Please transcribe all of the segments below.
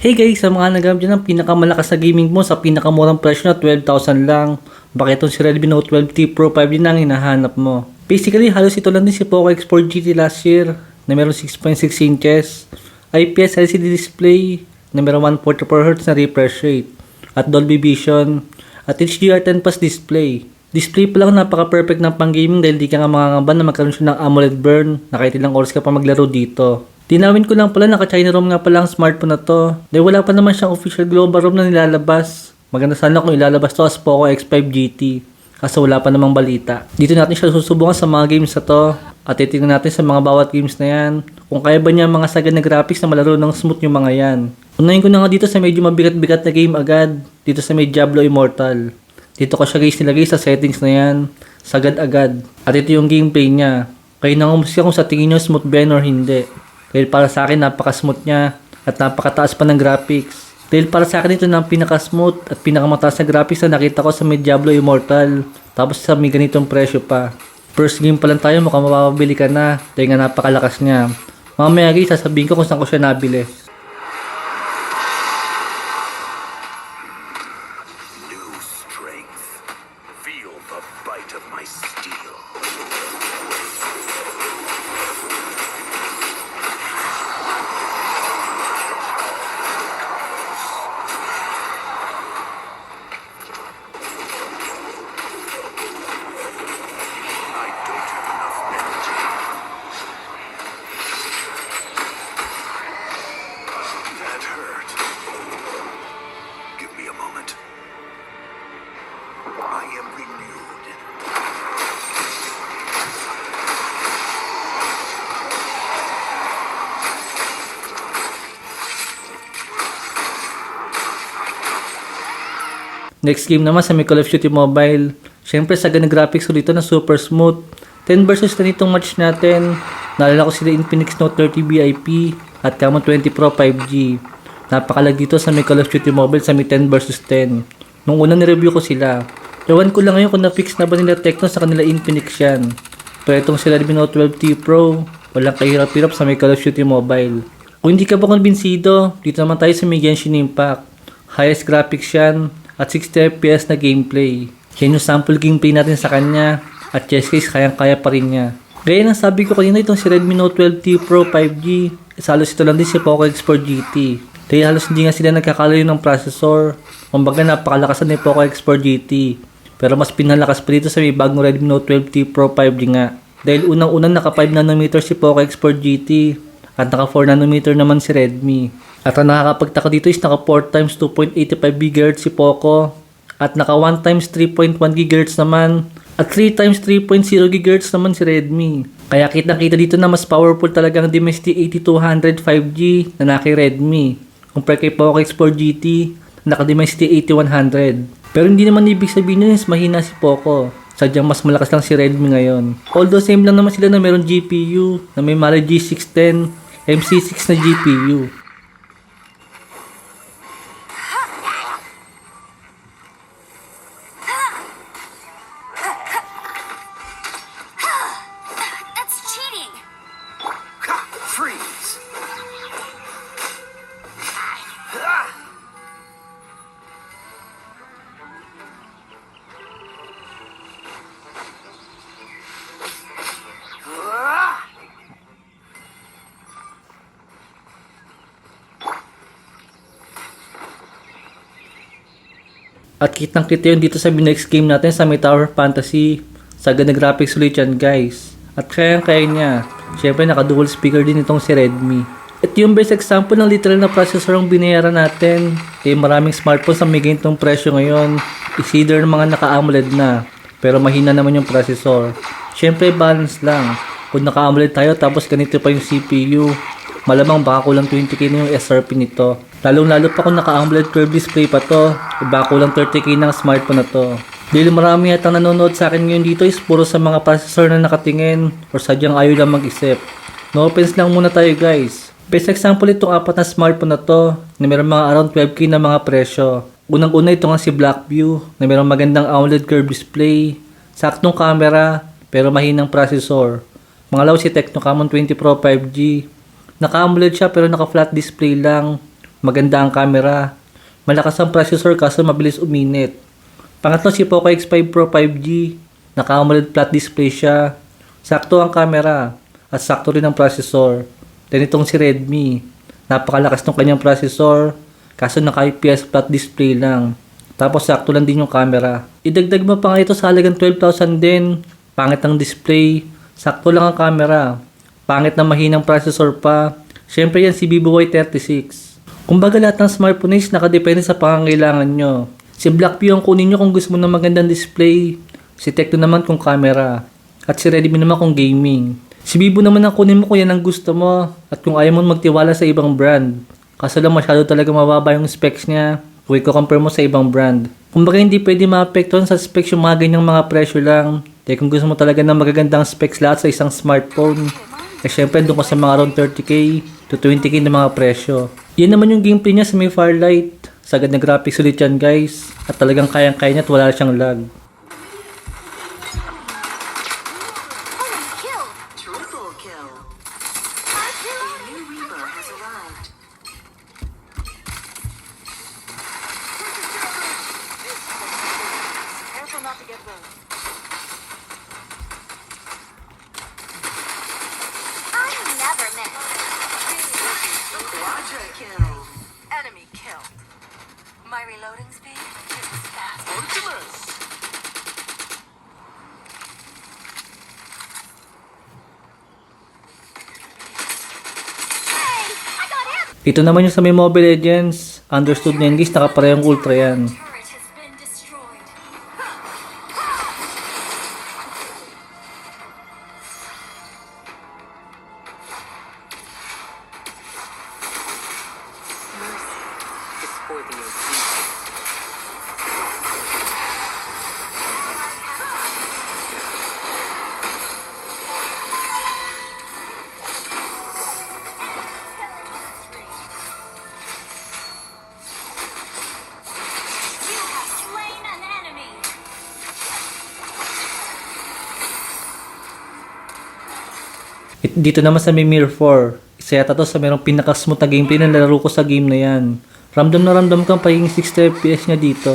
Hey guys, sa mga nagamit dyan ng pinakamalakas na gaming mo sa pinakamurang presyo na 12,000 lang. Bakit itong si Redmi Note 12T Pro 5 din ang hinahanap mo? Basically, halos ito lang din si Poco X4 GT last year na meron 6.6 inches, IPS LCD display na meron 144Hz na refresh rate, at Dolby Vision, at HDR10 Plus display. Display pa lang napaka-perfect ng pang-gaming dahil di ka nga makangamba na magkaroon siya ng AMOLED burn na kahit ilang oras ka pa maglaro dito. Tinawin ko lang pala naka-China ROM nga pala ang smartphone na to. Dahil wala pa naman siyang official global ROM na nilalabas. Maganda sana kung ilalabas to as Poco X5 GT. Kaso wala pa namang balita. Dito natin siya susubukan sa mga games na to. At titingnan natin sa mga bawat games na yan. Kung kaya ba niya mga sagad na graphics na malaro ng smooth yung mga yan. Unahin ko na nga dito sa medyo mabigat-bigat na game agad. Dito sa may Diablo Immortal. Dito ko siya guys nilagay sa settings na yan. Sagad agad. At ito yung gameplay niya. Kayo na kung sa tingin nyo smooth ba or hindi. Dahil para sa akin napaka-smooth niya at napakataas pa ng graphics. Dahil para sa akin ito na ang pinaka-smooth at pinakamataas na graphics na nakita ko sa may Diablo Immortal. Tapos sa may ganitong presyo pa. First game pa lang tayo mukhang mapapabili ka na dahil nga napakalakas niya. Mamaya guys sasabihin ko kung saan ko siya nabili. Next game naman sa may Call of Duty Mobile. Siyempre sa ganang graphics ko dito na super smooth. 10 versus 10 itong match natin. Naalala ko sila Infinix Note 30 VIP at Camon 20 Pro 5G. Napakalag dito sa may Call of Duty Mobile sa may 10 versus 10. Nung una ni-review ko sila. Ewan ko lang ngayon kung na-fix na ba nila Tecno sa kanila Infinix yan. Pero itong sila Redmi Note 12T Pro, walang kahirap-hirap sa may Call of Duty Mobile. Kung hindi ka ba kumbinsido, dito naman tayo sa may Genshin Impact. Highest graphics yan at 60 FPS na gameplay. Yan yung sample gameplay natin sa kanya at chess case kayang-kaya pa rin niya. Gaya ng sabi ko kanina itong si Redmi Note 12T Pro 5G, is halos ito lang din si Poco X4 GT. Dahil halos hindi nga sila nagkakalayo ng processor. Kumbaga napakalakasan ni Poco X4 GT. Pero mas pinalakas pa dito sa may bagong Redmi Note 12T Pro 5G nga. Dahil unang-unang naka 5 nanometer si Poco X4 GT at naka 4 nanometer naman si Redmi. At ang nakakapagtaka dito is naka 4 times 2.85 GHz si Poco at naka 1 times 3.1 GHz naman at 3 times 3.0 GHz naman si Redmi. Kaya kitang-kita dito na mas powerful talaga ang Dimensity 8200 5G na naki Redmi compare kay Poco X4 GT na naka Dimensity 8100. Pero hindi naman ibig sabihin nun is mahina si Poco. Sadyang mas malakas lang si Redmi ngayon. Although same lang naman sila na meron GPU na may Mali G610 MC6 na GPU. At kitang kita yun dito sa next game natin sa may Fantasy. Sa ganda graphics ulit yan guys. At kaya kaya niya. Siyempre naka dual speaker din itong si Redmi. At yung best example ng literal na processor ang binayaran natin. Eh maraming smartphones ang may ganitong presyo ngayon. Is either ng mga naka-AMOLED na. Pero mahina naman yung processor. Siyempre balance lang. Kung naka-AMOLED tayo tapos ganito pa yung CPU. Malamang baka kulang 20k na yung SRP nito. Lalong lalo pa kung naka-AMOLED curved display pa to. E baka kulang 30k ng smartphone na to. Dahil marami yata nanonood sa akin ngayon dito is puro sa mga processor na nakatingin or sadyang ayaw lang mag-isip. No offense lang muna tayo guys. Best example itong apat na smartphone na to na meron mga around 12k na mga presyo. Unang-una ito nga si Blackview na meron magandang AMOLED curved display, saktong camera, pero mahinang processor. Mangalaw si Tecno Camon 20 Pro 5G. Naka-AMOLED siya pero naka-flat display lang. maganda ang camera. Malakas ang processor kaso mabilis uminit. Pangatlo si Poco X5 Pro 5G. Naka-AMOLED flat display siya. Sakto ang camera at sakto rin ang processor. Then itong si Redmi. Napakalakas ng kanyang processor kaso naka-IPS flat display lang. Tapos sakto lang din yung camera. Idagdag mo pa nga ito sa halagang 12,000 din. Pangit ang display. Sakto lang ang camera. Pangit na mahinang processor pa. Siyempre yan si Vivo Y36. Kumbaga lahat ng smartphone is nakadepende sa pangangailangan nyo. Si Blackview ang kunin nyo kung gusto mo ng magandang display. Si Tecno naman kung camera. At si Redmi naman kung gaming. Si Vivo naman ang kunin mo kung yan ang gusto mo. At kung ayaw mo magtiwala sa ibang brand. Kaso lang masyado talaga mababa yung specs niya. Kung i-compare mo sa ibang brand. Kumbaga hindi pwede maapektuhan sa specs yung mga ganyang mga presyo lang. Kaya kung gusto mo talaga ng magagandang specs lahat sa isang smartphone, eh syempre doon ko sa mga around 30k to 20k na mga presyo. Yan naman yung gameplay niya sa may Firelight. Sagad na graphics ulit yan guys. At talagang kayang-kaya niya at wala siyang lag. Not to get burned. Got him. Ito naman yung sa Mobile Legends. Understood na guys, nakaparehong ultra yan. Dito naman sa Mirror 4. Isa yata to sa merong pinaka-smooth na gameplay na nalaro ko sa game na yan. Ramdam na ramdam ko ang pagiging 60 FPS niya dito.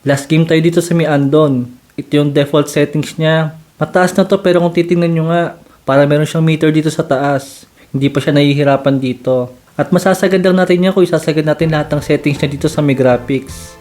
Last game tayo dito sa may Andon. Ito yung default settings niya. Mataas na to pero kung titingnan nyo nga, para meron siyang meter dito sa taas. Hindi pa siya nahihirapan dito. At masasagad lang natin niya kung isasagad natin lahat ng settings niya dito sa may graphics.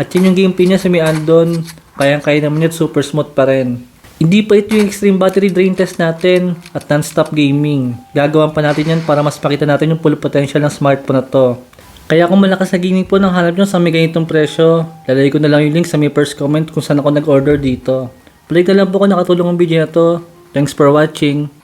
At yun yung gameplay niya sa may Andon. Kayang-kaya naman yun, super smooth pa rin. Hindi pa ito yung extreme battery drain test natin at non-stop gaming. Gagawan pa natin yan para mas pakita natin yung full potential ng smartphone na to. Kaya kung malakas sa gaming po ng hanap nyo sa may ganitong presyo, lalagay ko na lang yung link sa may first comment kung saan ako nag-order dito. Play na lang po kung nakatulong ang video na to. Thanks for watching.